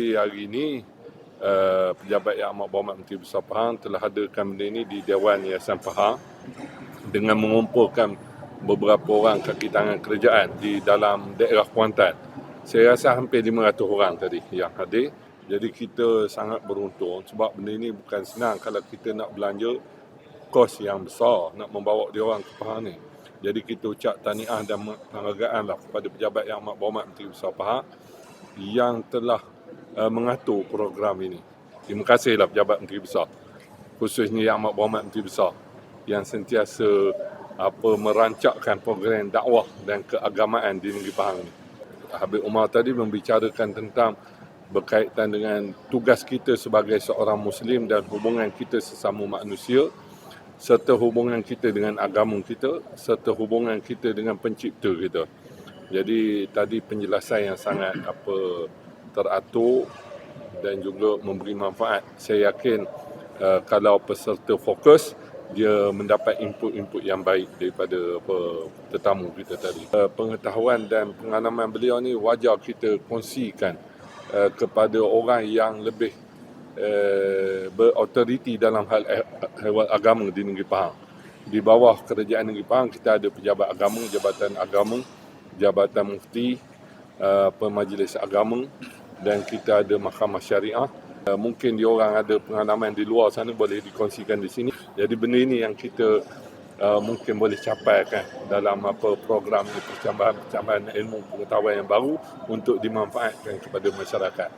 Hari ini uh, Pejabat Yang Amat Berhormat Menteri Besar Pahang telah hadirkan benda ini di Dewan Yayasan Pahang dengan mengumpulkan beberapa orang kaki tangan kerajaan di dalam daerah Kuantan. Saya rasa hampir 500 orang tadi yang hadir. Jadi kita sangat beruntung sebab benda ini bukan senang kalau kita nak belanja kos yang besar nak membawa dia orang ke Pahang ni. Jadi kita ucap tahniah dan penghargaan lah kepada Pejabat Yang Amat Berhormat Menteri Besar Pahang yang telah uh, mengatur program ini. Terima kasihlah Pejabat Menteri Besar. Khususnya Yang Amat Berhormat Menteri Besar yang sentiasa apa merancangkan program dakwah dan keagamaan di negeri Pahang ini. Habib Umar tadi membicarakan tentang berkaitan dengan tugas kita sebagai seorang Muslim dan hubungan kita sesama manusia serta hubungan kita dengan agama kita serta hubungan kita dengan pencipta kita. Jadi tadi penjelasan yang sangat apa teratur dan juga memberi manfaat. Saya yakin uh, kalau peserta fokus dia mendapat input-input yang baik daripada apa tetamu kita tadi. Uh, pengetahuan dan pengalaman beliau ni wajar kita kongsikan uh, kepada orang yang lebih uh, berautoriti dalam hal hal agama di negeri Pahang. Di bawah kerajaan negeri Pahang kita ada pejabat agama, jabatan agama, jabatan mufti, uh, pemajlis agama dan kita ada mahkamah syariah. Uh, mungkin dia orang ada pengalaman di luar sana boleh dikongsikan di sini. Jadi benda ini yang kita uh, mungkin boleh capai kan dalam apa program percambahan-percambahan ilmu pengetahuan yang baru untuk dimanfaatkan kepada masyarakat.